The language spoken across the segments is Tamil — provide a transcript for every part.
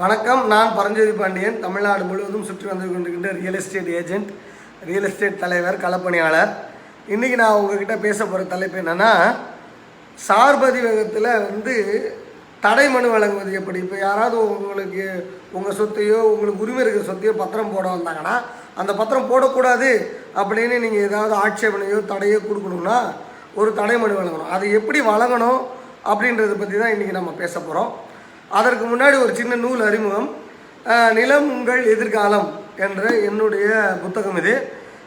வணக்கம். நான் பரஞ்சோதி பாண்டியன். தமிழ்நாடு முழுவதும் சுற்றி வந்து கொண்டிருக்கின்ற real estate agent real estate தலைவர் களப்பணியாளர். இன்றைக்கி நான் உங்ககிட்ட பேச போகிற தலைப்பு என்னென்னா சார்பதிவகத்தில் வந்து தடை மனு வழங்குவது எப்படி? இப்போ யாராவது உங்களுக்கு உங்கள் சொத்தையோ உங்களுக்கு உரிமை இருக்கிற சொத்தையோ பத்திரம் போட வந்தாங்கன்னா அந்த பத்திரம் போடக்கூடாது அப்படின்னு நீங்கள் ஏதாவது ஆட்சேபனையோ தடையோ கொடுக்கணும்னா ஒரு தடை மனு வழங்கணும். அதை எப்படி வழங்கணும் அப்படின்றத பற்றி தான் இன்றைக்கி நம்ம பேச போகிறோம் அதற்கு முன்னாடி ஒரு சின்ன நூல் அறிமுகம். நிலம் உங்கள் எதிர்காலம் என்ற என்னுடைய புத்தகம் இது.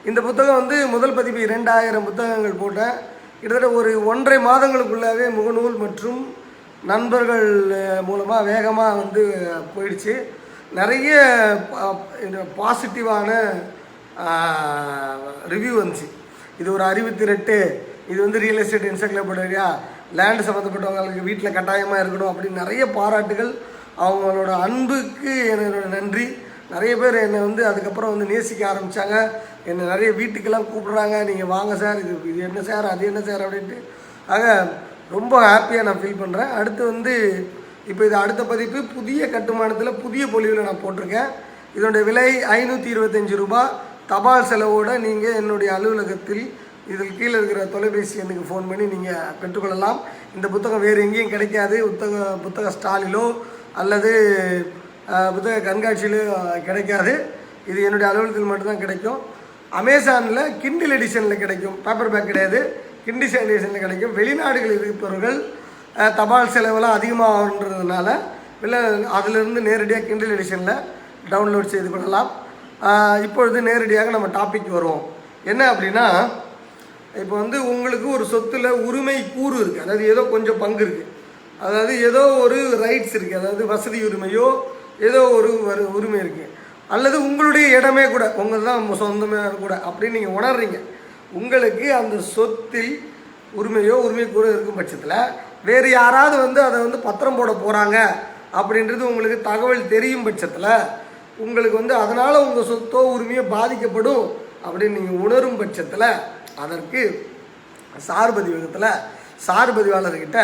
இந்த புத்தகம் வந்து முதல் பதிவு இரண்டாயிரம் புத்தகங்கள் போட்டேன் கிட்டத்தட்ட ஒரு ஒன்றரை மாதங்களுக்குள்ளாகவே முகநூல் மற்றும் நண்பர்கள் மூலமாக வேகமாக வந்து போயிடுச்சு. நிறைய இந்த பாசிட்டிவான ரிவ்யூ வந்துச்சு. இது ஒரு அறிவு திரட்டு இது வந்து ரியல் எஸ்டேட் என்சைக்ளோபீடியா லேண்டு சம்மந்தப்பட்டவங்களுக்கு வீட்டில் கட்டாயமாக இருக்கணும் அப்படின்னு நிறைய பாராட்டுகள். அவங்களோட அன்புக்கு என்னோட நன்றி. நிறைய பேர் என்னை வந்து அதுக்கப்புறம் வந்து நேசிக்க ஆரம்பித்தாங்க என்னை நிறைய வீட்டுக்கெல்லாம் கூப்பிட்றாங்க. நீங்கள் வாங்க சார் இது இது என்ன சார் அது என்ன சார் அப்படின்ட்டு. ஆக ரொம்ப ஹாப்பியாக நான் ஃபீல் பண்ணுறேன் அடுத்து வந்து இப்போ இது அடுத்த பதிப்பு புதிய கட்டுமானத்தில் புதிய பொலிவில் நான் போட்டிருக்கேன். இதனுடைய விலை ஐநூற்றி இருபத்தஞ்சி ரூபாய். தபால் செலவோடு நீங்கள் என்னுடைய அலுவலகத்தில் இதில் கீழே இருக்கிற தொலைபேசி எண்ணுக்கு ஃபோன் பண்ணி நீங்கள் பெற்றுக்கொள்ளலாம். இந்த புத்தகம் வேறு எங்கேயும் கிடைக்காது. புத்தக புத்தக ஸ்டாலிலோ அல்லது புத்தக கண்காட்சியிலோ கிடைக்காது. இது என்னுடைய அலுவலகத்தில் மட்டும்தான் கிடைக்கும். அமேசானில் கிண்டில் எடிஷனில் கிடைக்கும். பேப்பர் பேக் கிடையாது. கிண்டிஷன் எடிஷனில் கிடைக்கும். வெளிநாடுகளில் இருப்பவர்கள் தபால் செலவெல்லாம் அதிகமாகன்றதுனால இல்லை அதிலிருந்து நேரடியாக கிண்டில் எடிஷனில் டவுன்லோட் செய்து கொள்ளலாம். இப்பொழுது நேரடியாக நம்ம டாபிக் வருவோம். என்ன அப்படின்னா இப்போ வந்து உங்களுக்கு ஒரு சொத்தில் உரிமை கூறு இருக்குது அதாவது ஏதோ கொஞ்சம் பங்கு இருக்குது அதாவது ஏதோ ஒரு ரைட்ஸ் இருக்குது அதாவது வசதி உரிமையோ ஏதோ ஒரு உரிமை இருக்குது அல்லது உங்களுடைய இடமே கூட உங்கள் தான் சொந்தமே கூட அப்படின்னு நீங்கள் உணர்றீங்க. உங்களுக்கு அந்த சொத்தில் உரிமையோ உரிமை கூட இருக்கும் பட்சத்தில் வேறு யாராவது வந்து அதை வந்து பத்திரம் போட போகிறாங்க அப்படின்றது உங்களுக்கு தகவல் தெரியும் பட்சத்தில் உங்களுக்கு வந்து அதனால் உங்கள் சொத்தோ உரிமையோ பாதிக்கப்படும் அப்படின்னு நீங்கள் உணரும் பட்சத்தில் அதற்கு சார்பதிவகத்தில் சார்பதிவாளர்கிட்ட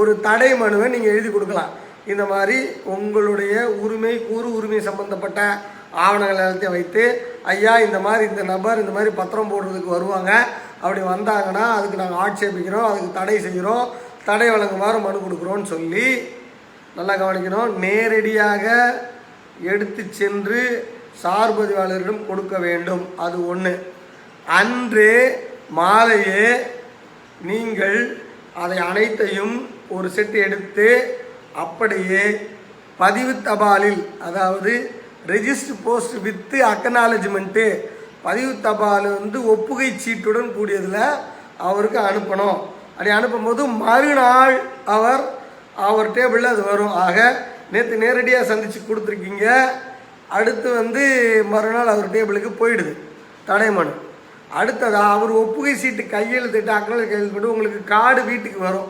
ஒரு தடை மனுவை நீங்கள் எழுதி கொடுக்கலாம். இந்த மாதிரி உங்களுடைய உரிமை கூறு உரிமை சம்பந்தப்பட்ட ஆவணங்கள் எல்லாத்தையும் வைத்து ஐயா இந்த மாதிரி இந்த நபர் இந்த மாதிரி பத்திரம் போடுறதுக்கு வருவாங்க. அப்படி வந்தாங்கன்னா அதுக்கு நாங்கள் ஆட்சேபிக்கிறோம் அதுக்கு தடை செய்கிறோம் தடை வழங்குமாறு மனு கொடுக்குறோன்னு சொல்லி நல்லா கவனிக்கணும். நேரடியாக எடுத்து சென்று சார்பதிவாளரிடம் கொடுக்க வேண்டும். அது ஒன்று அன்றே மாலையே நீங்கள் அதை அனைத்தையும் ஒரு செட் எடுத்து அப்படியே பதிவு தபாலில் அதாவது ரெஜிஸ்டர் போஸ்ட் வித்து அக்கனாலஜ்மெண்ட்டு பதிவு தபால் வந்து ஒப்புகை சீட்டுடன் கூடியதில் அவருக்கு அனுப்பணும். அப்படி அனுப்பும்போது மறுநாள் அவர் அவர் டேபிளில் அது வரும். ஆக நேற்று நேரடியாக சந்தித்து கொடுத்துருக்கீங்க. அடுத்து வந்து மறுநாள் அவர் டேபிளுக்கு போயிடுது. தடை மனு அடுத்ததா அவர் ஒப்புகை சீட்டு கையெழுத்திட்டு அக்கனால் கையெழுத்து உங்களுக்கு கார்டு வீட்டுக்கு வரும்.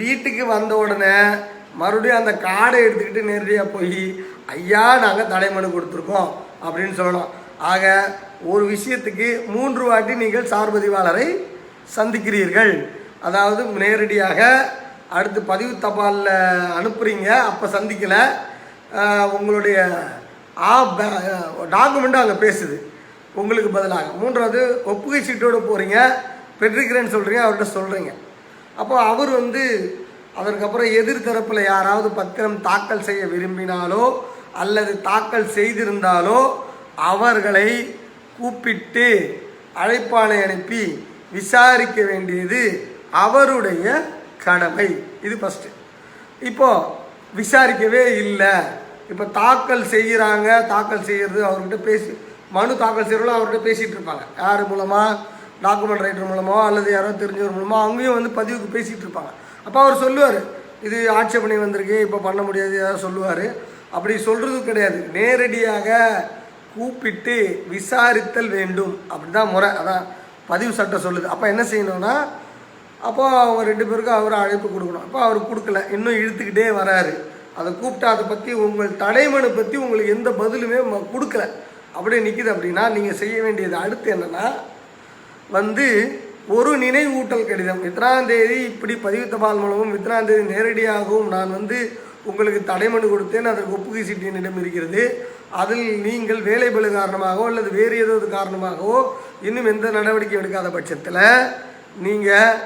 வீட்டுக்கு வந்த உடனே மறுபடியும் அந்த கார்டை எடுத்துக்கிட்டு நேரடியாக போய் ஐயா நாங்கள் தலைமனு கொடுத்துருக்கோம் அப்படின்னு சொல்லணும். ஆக ஒரு விஷயத்துக்கு மூன்று வாட்டி நீங்கள் சார்பதிவாளரை சந்திக்கிறீர்கள். அதாவது நேரடியாக அடுத்து பதிவு தபாலில் அனுப்புகிறீங்க அப்போ சந்திக்கலை. உங்களுடைய ஆ டாக்குமெண்ட்டும் அங்கே பேசுது. உங்களுக்கு பதிலாக. மூன்றாவது ஒப்புகை சீட்டோடு போகிறீங்க பெற்றிருக்கிறேன்னு சொல்கிறீங்க அவர்கிட்ட சொல்கிறீங்க அப்போ அவர் வந்து அதற்கப்புறம் எதிர்த்தரப்பில் யாராவது பத்திரம் தாக்கல் செய்ய விரும்பினாலோ அல்லது தாக்கல் செய்திருந்தாலோ அவர்களை கூப்பிட்டு அழைப்பானை அனுப்பி விசாரிக்க வேண்டியது அவருடைய கடமை. இது ஃபஸ்ட்டு இப்போது விசாரிக்கவே இல்லை. இப்போ தாக்கல் செய்கிறாங்க தாக்கல் செய்கிறது அவர்கிட்ட பேசி. மனு தாக்கல் செய்கிறவங்களும் அவர்கிட்ட பேசிகிட்டு இருப்பாங்க. யார் மூலமாக டாக்குமெண்ட் ரைட்டர் மூலமாக அல்லது யாரோ தெரிஞ்சவர் மூலமோ அவங்களையும் வந்து பதிவுக்கு பேசிகிட்டு இருப்பாங்க. அப்போ அவர் சொல்லுவார் இது ஆட்சேபனை வந்திருக்கு இப்போ பண்ண முடியாது ஏதாவது சொல்லுவார். அப்படி சொல்கிறது கிடையாது. நேரடியாக கூப்பிட்டு விசாரித்தல் வேண்டும். அப்படி தான் முறை. அதான் பதிவு சட்டம் சொல்லுது. அப்போ என்ன செய்யணும்னா அப்போ அவங்க ரெண்டு பேருக்கும் அவர் அழைப்பு கொடுக்கணும். அப்போ அவர் கொடுக்கல. இன்னும் இழுத்துக்கிட்டே வராரு. அதை கூப்பிட்டு அதை பற்றி உங்கள் தடைமனு பற்றி உங்களுக்கு எந்த பதிலுமே ம- கொடுக்கல. அப்படியே நிற்கிது அப்படின்னா நீங்கள் செய்ய வேண்டியது அடுத்து என்னென்னா வந்து ஒரு நினைவூட்டல் கடிதம். இத்தனாம் தேதி இப்படி பதிவு தபால் மூலமும் இத்தனாம் தேதி நேரடியாகவும் நான் வந்து உங்களுக்கு தடைமனு கொடுத்தேன் அதற்கு ஒப்புகை சீட்டு என்னிடம் இருக்கிறது. அதில் நீங்கள் வேலை பளு காரணமாகவோ அல்லது வேறு ஏதாவது காரணமாகவோ இன்னும் எந்த நடவடிக்கை எடுக்காத பட்சத்தில் நீங்கள்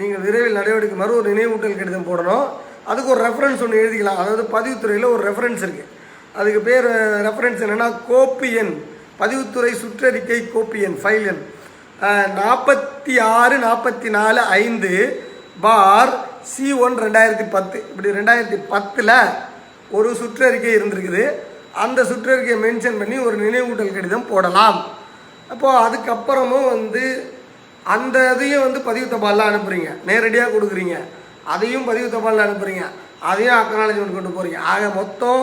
நீங்கள் விரைவில் நடவடிக்கை மறு ஒரு நினைவூட்டல் கடிதம் போடணும். அதுக்கு ஒரு ரெஃபரன்ஸ் ஒன்று எழுதிக்கலாம். அதாவது பதிவுத்துறையில் ஒரு ரெஃபரன்ஸ் இருக்குது அதுக்கு பேர் ரெஃபரன்ஸ் என்னென்னா கோப்பியன் பதிவுத்துறை சுற்றறிக்கை கோப்பியன் ஃபைல் எண். நாற்பத்தி ஆறு நாற்பத்தி நாலு ஐந்து பார் சி ஒன் ரெண்டாயிரத்தி பத்து. இப்படி ரெண்டாயிரத்தி பத்தில் ஒரு சுற்றறிக்கை இருந்திருக்குது. அந்த சுற்றறிக்கையை மென்ஷன் பண்ணி ஒரு நினைவூட்டல் கடிதம் போடலாம். அப்போது அதுக்கப்புறமும் வந்து அந்த இதையும் வந்து பதிவு தபாலில் அனுப்புகிறீங்க நேரடியாக கொடுக்குறீங்க. அதையும் பதிவு தபாலில் அனுப்புகிறீங்க அதையும் அக்னாலஜ்மெண்ட் கொண்டு போகிறீங்க ஆக மொத்தம்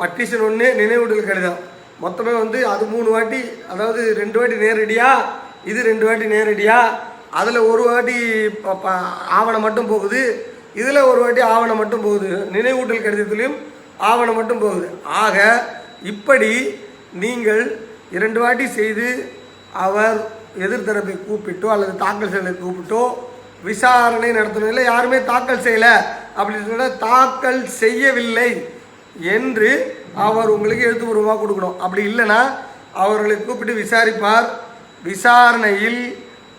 பட்டிஷன் ஒன்று நினைவூட்டல் கடிதம். மொத்தமே வந்து அது மூணு வாட்டி அதாவது ரெண்டு வாட்டி நேரடியாக இது ரெண்டு வாட்டி நேரடியாக அதில் ஒரு வாட்டி ஆவணம் மட்டும் போகுது இதில் ஒரு வாட்டி ஆவணம் மட்டும் போகுது. நினைவூட்டல் கடிதத்திலையும் ஆவணம் மட்டும் போகுது. ஆக இப்படி நீங்கள் இரண்டு வாட்டி செய்து அவர் எதிர்த்தரப்பை கூப்பிட்டோ அல்லது தாக்கல் செய்யலை கூப்பிட்டோ விசாரணை நடத்தணும். இல்லை யாருமே தாக்கல் செய்யலை. அப்படின்னு சொன்னால் தாக்கல் செய்யவில்லை. என்று அவர் உங்களுக்கு எழுத்துப்பூர்வமாக கொடுக்கணும். அப்படி இல்லைன்னா அவர்களை கூப்பிட்டு விசாரிப்பார். விசாரணையில்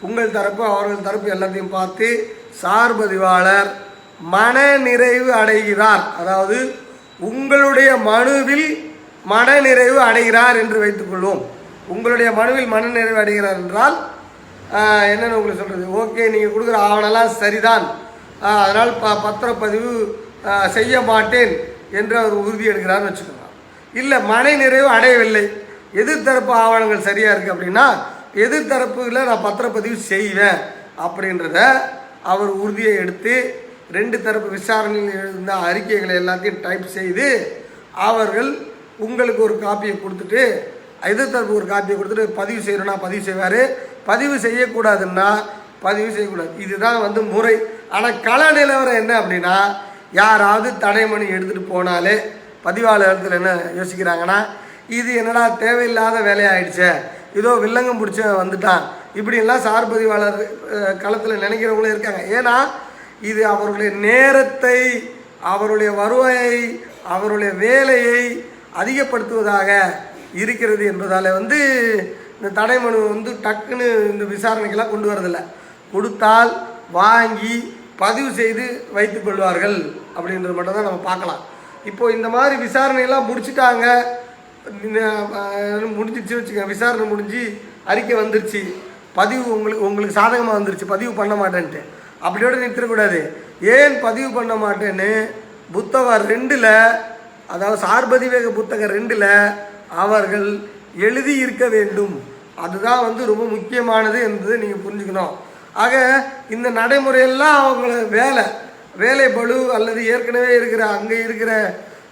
உங்கள் தரப்பு அவர்கள் தரப்பு எல்லாத்தையும் பார்த்து சார்பதிவாளர் மன நிறைவு அடைகிறார். அதாவது உங்களுடைய மனுவில் மனநிறைவு அடைகிறார் என்று வைத்துக்கொள்வோம் உங்களுடைய மனுவில் மனநிறைவு அடைகிறார் என்றால் என்னென்னு உங்களுக்கு சொல்கிறது ஓகே நீங்கள் கொடுக்குற ஆவணெல்லாம் சரிதான். அதனால் ப பத்திரப்பதிவு செய்ய மாட்டேன். என்று அவர் உறுதி எடுக்கிறார்னு வச்சுக்கோங்க. இல்லை மனை நிறைவு அடையவில்லை. எதிர்த்தரப்பு ஆவணங்கள் சரியாக இருக்குது அப்படின்னா எதிர்த்தரப்புல நான் பத்திரப்பதிவு செய்வேன் அப்படின்றத அவர் உறுதியை எடுத்து ரெண்டு தரப்பு விசாரணையில் எழுந்த அறிக்கைகளை எல்லாத்தையும் டைப் செய்து அவர்கள் உங்களுக்கு ஒரு காப்பியை கொடுத்துட்டு எதிர்த்தரப்பு ஒரு காப்பியை கொடுத்துட்டு பதிவு செய்யணும்னா பதிவு செய்வார். பதிவு செய்யக்கூடாதுன்னா பதிவு செய்யக்கூடாது. இதுதான் வந்து முறை. ஆனால் கள நிலவரம் என்ன அப்படின்னா யாராவது தடைமணி எடுத்துகிட்டு போனாலே பதிவாளர்கள் என்ன யோசிக்கிறாங்கன்னா இது என்னடா தேவையில்லாத வேலையாயிடுச்சே இதோ வில்லங்கம் பிடிச்ச வந்துட்டான் இப்படிலாம் சார் பதிவாளர் களத்தில் நினைக்கிறவங்களும் இருக்காங்க. ஏன்னா இது அவர்களுடைய நேரத்தை அவருடைய வருவாயை அவருடைய வேலையை அதிகப்படுத்துவதாக இருக்கிறது என்பதால் வந்து இந்த தடை மனு வந்து டக்குன்னு இந்த விசாரணைக்கெல்லாம் கொண்டு வரதில்லை. கொடுத்தால் வாங்கி பதிவு செய்து வைத்துக் கொள்வார்கள் அப்படின்றது மட்டும் தான் நம்ம பார்க்கலாம். இப்போ இந்த மாதிரி விசாரணையெல்லாம் முடிச்சுட்டாங்க. முடிஞ்சிச்சு வச்சுக்க விசாரணை முடிஞ்சு அறிக்கை வந்துருச்சு. பதிவு உங்களுக்கு உங்களுக்கு சாதகமாக வந்துருச்சு. பதிவு பண்ண மாட்டேன்ட்டு. அப்படியோட நிறுத்தக்கூடாது ஏன் பதிவு பண்ண மாட்டேன்னு புத்தகம் ரெண்டில் அதாவது சார்பதிவேக புத்தகம் ரெண்டில் அவர்கள் எழுதி இருக்க வேண்டும். அதுதான் வந்து ரொம்ப முக்கியமானது என்பதை நீங்கள் புரிஞ்சுக்கணும். ஆக இந்த நடைமுறையெல்லாம் அவங்கள வேலை. வேலை பலு அல்லது ஏற்கனவே இருக்கிற அங்கே இருக்கிற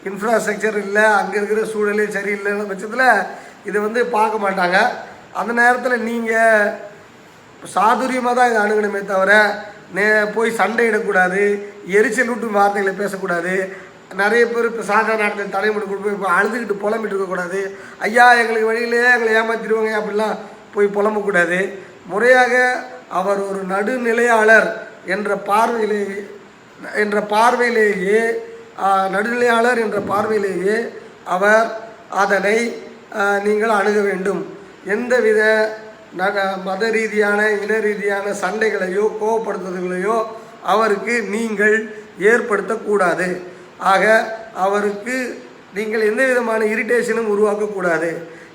இன்ஃப்ராஸ்ட்ரக்சர் இல்லை அங்கே இருக்கிற சூழலே சரியில்லைன்ற பட்சத்தில் இதை வந்து பார்க்க மாட்டாங்க. அந்த நேரத்தில் நீங்கள் சாதுரியமாக தான் இதை அணுகணுமே தவிர நே போய் சண்டையிடக்கூடாது எரிச்சல் விட்டு வார்த்தைகளை பேசக்கூடாது. நிறைய பேர் இப்போ சாகா நேரத்தில் தலைமுறை கொடுப்போம் இப்போ அழுதுகிட்டு புலம்பிட்டு இருக்கக்கூடாது. ஐயா எங்களுக்கு வழியிலே எங்களை ஏமாத்திடுவாங்க அப்படிலாம் போய் புலம்பக்கூடாது. முறையாக அவர் ஒரு நடுநிலையாளர் என்ற பார்வையிலே என்ற பார்வையிலேயே நடுநிலையாளர் என்ற பார்வையிலேயே அவர் அதனை நீங்கள் அணுக வேண்டும். எந்தவித நக மத ரீதியான இன ரீதியான சண்டைகளையோ கோவப்படுத்துதல்களையோ அவருக்கு நீங்கள் ஏற்படுத்தக்கூடாது. ஆக அவருக்கு நீங்கள் எந்த விதமான இரிட்டேஷனும் உருவாக்கக்கூடாது.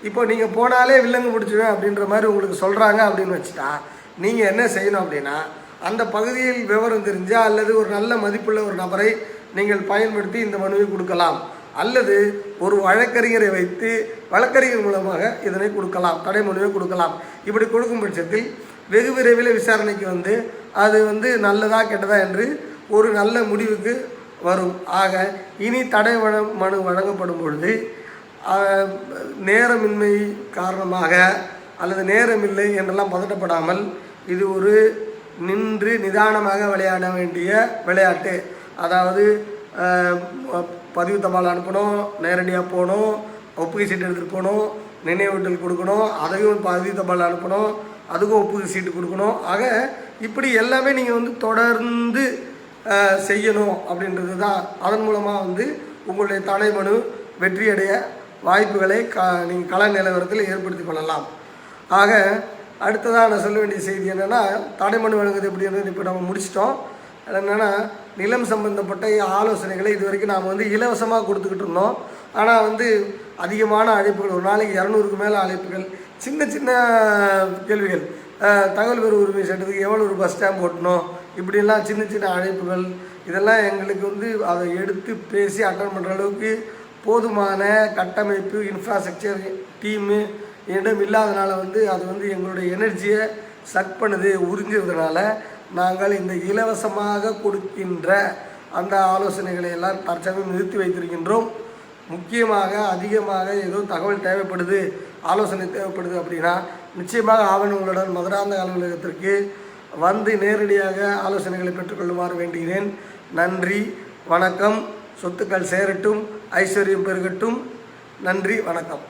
இப்போ நீங்கள் போனாலே வில்லங்கு பிடிச்சிடுவேன் அப்படின்ற மாதிரி உங்களுக்கு சொல்கிறாங்க அப்படின்னு வச்சுட்டா நீங்கள் என்ன செய்யணும் அப்படின்னா அந்த பகுதியில் விவரம் தெரிஞ்சால் அல்லது ஒரு நல்ல மதிப்புள்ள ஒரு நபரை நீங்கள் பயன்படுத்தி இந்த மனுவை கொடுக்கலாம். அல்லது ஒரு வழக்கறிஞரை வைத்து வழக்கறிஞர் மூலமாக இதனை கொடுக்கலாம் தடை மனுவை கொடுக்கலாம். இப்படி கொடுக்கும் பட்சத்தில் வெகு விரைவில் விசாரணைக்கு வந்து அது வந்து நல்லதா கெட்டதா என்று ஒரு நல்ல முடிவுக்கு வரும். ஆக இனி தடை மனு வழங்கப்படும் பொழுது நேரமின்மை காரணமாக அல்லது நேரமில்லை என்றெல்லாம் பதட்டப்படாமல் இது ஒரு நின்று நிதானமாக விளையாட வேண்டிய விளையாட்டு. அதாவது பதிவு தபால் அனுப்பணும் நேரடியாக போகணும் ஒப்புகை சீட்டு எடுத்துகிட்டு போகணும் நினைவூட்டல் கொடுக்கணும் அதையும் பதிவு தபால் அனுப்பணும் அதுக்கும் ஒப்புகை சீட்டு கொடுக்கணும். ஆக இப்படி எல்லாமே நீங்கள் வந்து தொடர்ந்து செய்யணும் அப்படின்றது தான் அதன் மூலமாக வந்து உங்களுடைய தடைமனு வெற்றியடைய வாய்ப்புகளை க நீங்கள் கள நிலவரத்தில் ஏற்படுத்தி கொள்ளலாம். ஆக அடுத்ததாக நான் சொல்ல வேண்டிய செய்தி என்னென்னா தடைமனு வழங்குது அப்படின்றது இப்போ நம்ம முடிச்சிட்டோம். என்னென்னா நிலம் சம்பந்தப்பட்ட ஆலோசனைகளை இது வரைக்கும் நாம் வந்து இலவசமாக கொடுத்துக்கிட்டு இருந்தோம். ஆனால் வந்து அதிகமான அழைப்புகள் ஒரு நாளைக்கு இரநூறுக்கு மேலே அழைப்புகள் சின்ன சின்ன கேள்விகள். தகவல் பெறு உரிமை சட்டத்துக்கு எவ்வளோ ஒரு பஸ் ஸ்டாம்ப் ஓட்டணும் இப்படிலாம் சின்ன சின்ன அழைப்புகள் இதெல்லாம் எங்களுக்கு வந்து அதை எடுத்து பேசி அட்டன் பண்ணுற அளவுக்கு போதுமான கட்டமைப்பு இன்ஃப்ராஸ்ட்ரக்சர் டீமு என்னிடம் இல்லாதனால வந்து அது வந்து எங்களுடைய எனர்ஜியை சக் பண்ணுது உறிஞ்சுறதுனால நாங்கள் இந்த இலவசமாக கொடுக்கின்ற அந்த ஆலோசனைகளை எல்லாம் தற்சமயம் நிறுத்தி வைத்திருக்கின்றோம். முக்கியமாக அதிகமாக ஏதோ தகவல் தேவைப்படுது ஆலோசனை தேவைப்படுது அப்படின்னா நிச்சயமாக ஆவணங்களுடன் மதுராந்த அலுவலகத்திற்கு வந்து நேரடியாக ஆலோசனைகளை பெற்றுக்கொள்ளுமாறு வேண்டுகிறேன். நன்றி வணக்கம். சொத்துக்கள் சேரட்டும் ஐஸ்வர்யம் பெருகட்டும். நன்றி வணக்கம்.